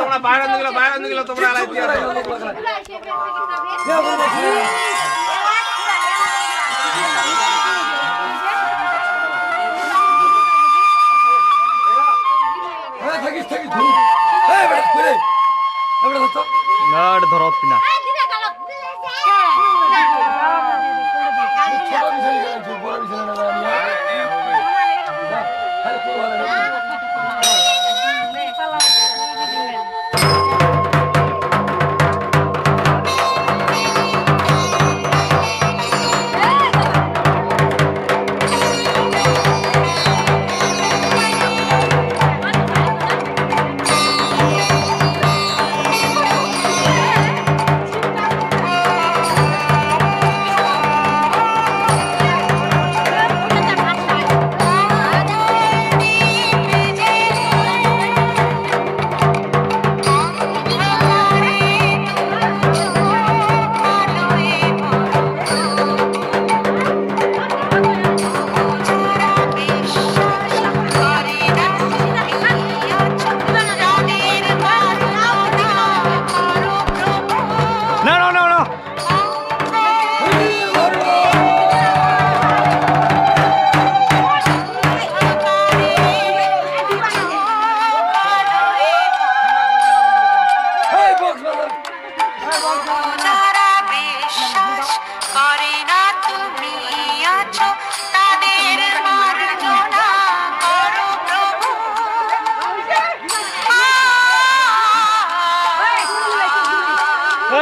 তোমরা বাইরে নিয়ে বাইরে নিয়ে তোমরা থাকিস থাকিস নড় ধরত না বড় বিছানা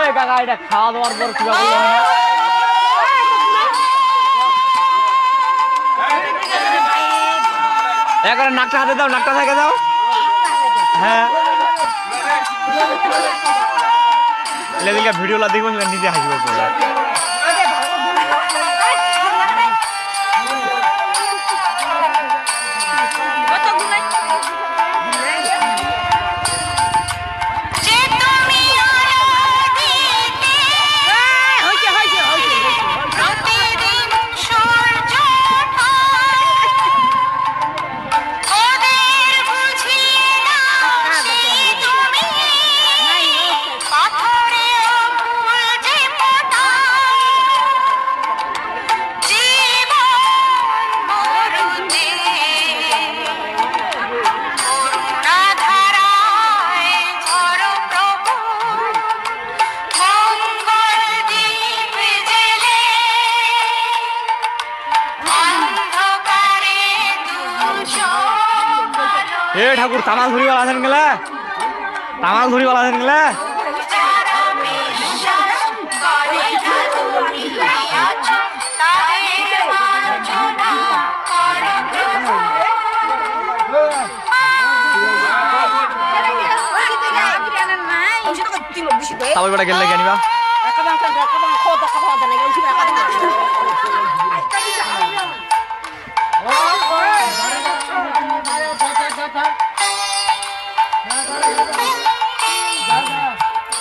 না। নাকটা হাতে দাও নাকটা থাকে দাও। হ্যাঁ। ভিডিওলা দেখব নিজে হাসিব এ ঠাকুর তামাল ধরিবার আছেন গেলে তামাল ধরিবার আছেন গেলে? যারা বিশ্বাস করে না তুমি আছো তাদের মার্জনা করো প্রভু তাবল বেটা গেলে জানিবা